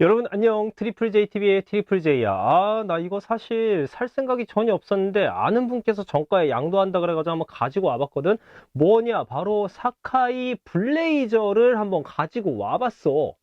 여러분 안녕. 트리플 JTV의 트리플 J야. 아 나 이거 사실 살 생각이 전혀 없었는데 아는 분께서 정가에 양도한다 그래가지고 한번 가지고 와봤거든. 뭐냐? 바로 사카이 블레이저를 한번 가지고 와봤어.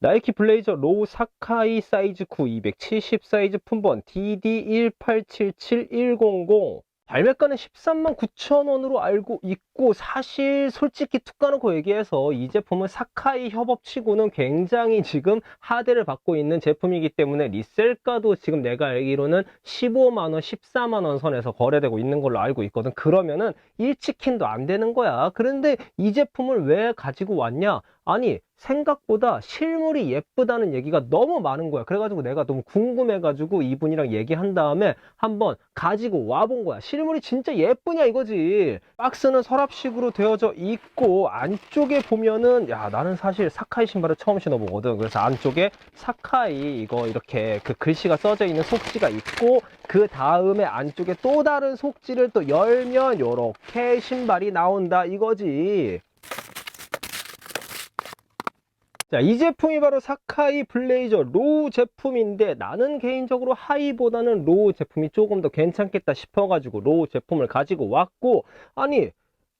나이키 블레이저 로우 사카이 사이즈 9 270 사이즈 품번 DD1877100 발매가는 13만 9천 원으로 알고 있고 사실 솔직히 툭 까놓고 얘기해서 이 제품은 사카이 협업치고는 굉장히 지금 하대를 받고 있는 제품이기 때문에 리셀가도 지금 내가 알기로는 15만 원, 14만 원 선에서 거래되고 있는 걸로 알고 있거든. 그러면은 1치킨도 안 되는 거야. 그런데 이 제품을 왜 가지고 왔냐? 아니 생각보다 실물이 예쁘다는 얘기가 너무 많은 거야. 그래가지고 내가 너무 궁금해가지고 이분이랑 얘기한 다음에 한번 가지고 와본 거야. 실물이 진짜 예쁘냐 이거지. 박스는 서랍식으로 되어져 있고 안쪽에 보면은 야 나는 사실 사카이 신발을 처음 신어보거든. 그래서 안쪽에 사카이 이거 이렇게 그 글씨가 써져 있는 속지가 있고 그 다음에 안쪽에 또 다른 속지를 또 열면 요렇게 신발이 나온다 이거지. 자, 이 제품이 바로 사카이 블레이저 로우 제품인데 나는 개인적으로 하이보다는 로우 제품이 조금 더 괜찮겠다 싶어가지고 로우 제품을 가지고 왔고 아니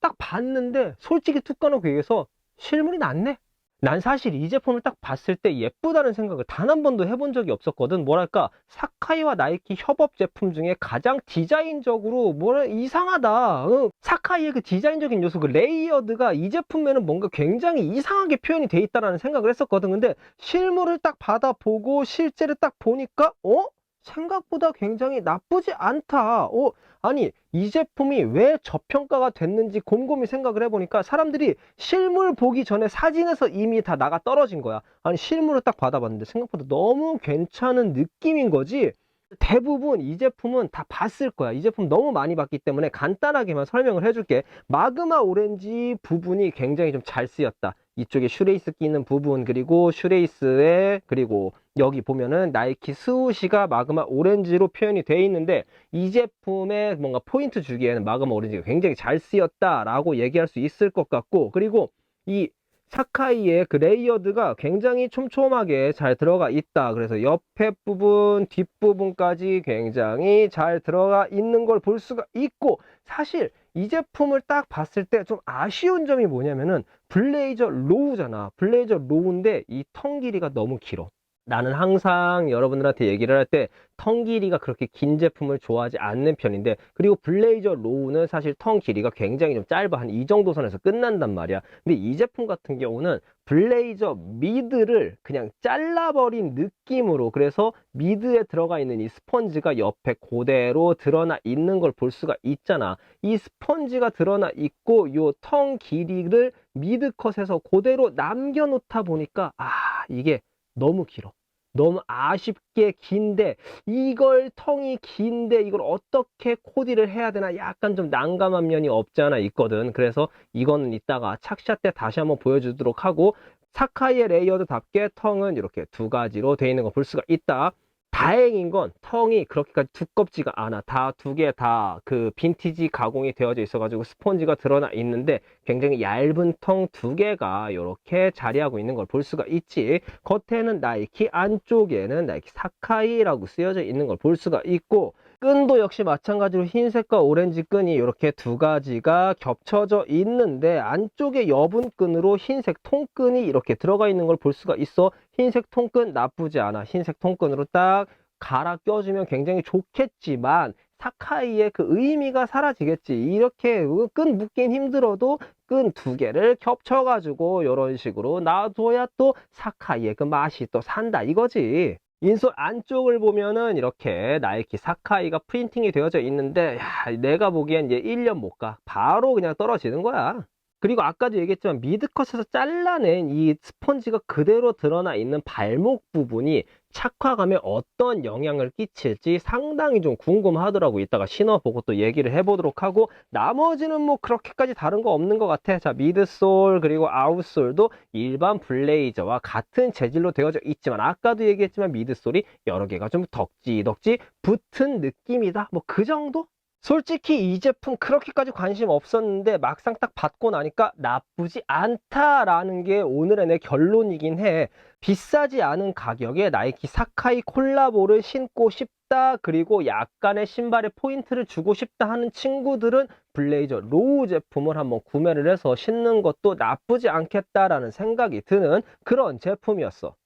딱 봤는데 솔직히 툭 까놓고 얘기해서 실물이 낫네? 난 사실 이 제품을 딱 봤을 때 예쁘다는 생각을 단 한 번도 해본 적이 없었거든. 뭐랄까, 사카이와 나이키 협업 제품 중에 가장 디자인적으로 뭐라 이상하다. 어, 사카이의 그 디자인적인 요소, 그 레이어드가 이 제품에는 뭔가 굉장히 이상하게 표현이 돼 있다라는 생각을 했었거든. 근데 실물을 딱 받아보고 실제를 딱 보니까, 어? 생각보다 굉장히 나쁘지 않다. 어, 아니, 이 제품이 왜 저평가가 됐는지 곰곰이 생각을 해보니까 사람들이 실물 보기 전에 사진에서 이미 다 나가 떨어진 거야. 아니, 실물을 딱 받아봤는데 생각보다 너무 괜찮은 느낌인 거지. 대부분 이 제품은 다 봤을 거야. 이 제품 너무 많이 봤기 때문에 간단하게만 설명을 해줄게. 마그마 오렌지 부분이 굉장히 좀 잘 쓰였다. 이쪽에 슈레이스 끼는 부분 그리고 슈레이스에 그리고 여기 보면은 나이키 스우시가 마그마 오렌지로 표현이 되어 있는데 이 제품의 뭔가 포인트 주기에는 마그마 오렌지가 굉장히 잘 쓰였다라고 얘기할 수 있을 것 같고 그리고 이 사카이의 그 레이어드가 굉장히 촘촘하게 잘 들어가 있다. 그래서 옆에 부분, 뒷부분까지 굉장히 잘 들어가 있는 걸 볼 수가 있고 사실 이 제품을 딱 봤을 때 좀 아쉬운 점이 뭐냐면은 블레이저 로우잖아. 블레이저 로우인데 이텅 길이가 너무 길어. 나는 항상 여러분들한테 얘기를 할 때 텅 길이가 그렇게 긴 제품을 좋아하지 않는 편인데 그리고 블레이저 로우는 사실 텅 길이가 굉장히 좀 짧아. 한 이 정도 선에서 끝난단 말이야. 근데 이 제품 같은 경우는 블레이저 미드를 그냥 잘라버린 느낌으로 그래서 미드에 들어가 있는 이 스펀지가 옆에 그대로 드러나 있는 걸 볼 수가 있잖아. 이 스펀지가 드러나 있고 요텅 길이를 미드 컷에서 그대로 남겨놓다 보니까 아 이게 너무 길어. 너무 아쉽게 긴데 이걸 텅이 긴데 이걸 어떻게 코디를 해야 되나 약간 좀 난감한 면이 없지 않아 있거든. 그래서 이거는 이따가 착샷 때 다시 한번 보여주도록 하고 사카이의 레이어드답게 텅은 이렇게 두 가지로 되어 있는 거 볼 수가 있다. 다행인 건 텅이 그렇게까지 두껍지가 않아. 다 두 개 다 그 빈티지 가공이 되어져 있어가지고 스펀지가 드러나 있는데 굉장히 얇은 텅 두 개가 이렇게 자리하고 있는 걸 볼 수가 있지. 겉에는 나이키, 안쪽에는 나이키 사카이라고 쓰여져 있는 걸 볼 수가 있고 끈도 역시 마찬가지로 흰색과 오렌지 끈이 이렇게 두 가지가 겹쳐져 있는데 안쪽에 여분 끈으로 흰색 통끈이 이렇게 들어가 있는 걸 볼 수가 있어. 흰색 통끈 나쁘지 않아. 흰색 통끈으로 딱 갈아 껴주면 굉장히 좋겠지만 사카이의 그 의미가 사라지겠지. 이렇게 끈 묶긴 힘들어도 끈 두 개를 겹쳐가지고 이런 식으로 놔둬야 또 사카이의 그 맛이 또 산다 이거지. 인솔 안쪽을 보면은 이렇게 나이키 사카이가 프린팅이 되어져 있는데 야, 내가 보기엔 이제 1년 못 가. 바로 그냥 떨어지는 거야. 그리고 아까도 얘기했지만 미드컷에서 잘라낸 이 스펀지가 그대로 드러나 있는 발목 부분이 착화감에 어떤 영향을 끼칠지 상당히 좀 궁금하더라고. 이따가 신어보고 또 얘기를 해보도록 하고 나머지는 뭐 그렇게까지 다른 거 없는 것 같아. 자 미드솔 그리고 아웃솔도 일반 블레이저와 같은 재질로 되어져 있지만 아까도 얘기했지만 미드솔이 여러 개가 좀 덕지덕지 붙은 느낌이다. 뭐 그 정도? 솔직히 이 제품 그렇게까지 관심 없었는데 막상 딱 받고 나니까 나쁘지 않다라는 게 오늘의 내 결론이긴 해. 비싸지 않은 가격에 나이키 사카이 콜라보를 신고 싶다. 그리고 약간의 신발에 포인트를 주고 싶다 하는 친구들은 블레이저 로우 제품을 한번 구매를 해서 신는 것도 나쁘지 않겠다라는 생각이 드는 그런 제품이었어.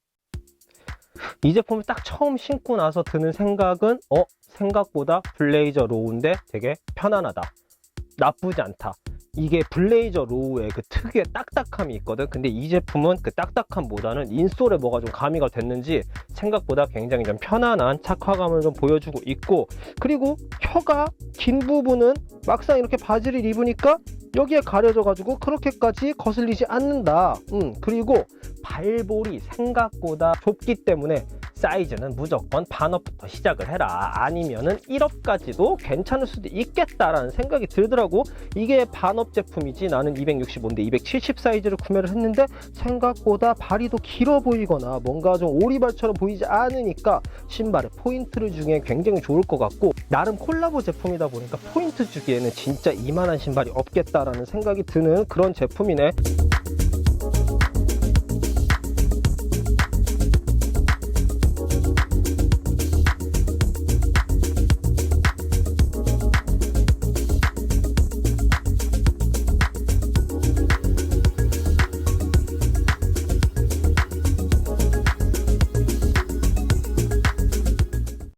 이 제품을 딱 처음 신고 나서 드는 생각은 어 생각보다 블레이저 로우인데 되게 편안하다. 나쁘지 않다 이게 블레이저 로우의 그 특유의 딱딱함이 있거든? 근데 이 제품은 그 딱딱함보다는 인솔에 뭐가 좀 가미가 됐는지 생각보다 굉장히 좀 편안한 착화감을 좀 보여주고 있고 그리고 혀가 긴 부분은 막상 이렇게 바지를 입으니까 여기에 가려져 가지고 그렇게까지 거슬리지 않는다. 음 그리고 발볼이 생각보다 좁기 때문에 사이즈는 무조건 반업부터 시작을 해라. 아니면은 1업까지도 괜찮을 수도 있겠다라는 생각이 들더라고. 이게 반업 제품이지. 나는 265인데 270 사이즈를 구매를 했는데 생각보다 발이 더 길어 보이거나 뭔가 좀 오리발처럼 보이지 않으니까 신발에 포인트를 주기엔 굉장히 좋을 것 같고 나름 콜라보 제품이다 보니까 포인트 주기에는 진짜 이만한 신발이 없겠다라는 생각이 드는 그런 제품이네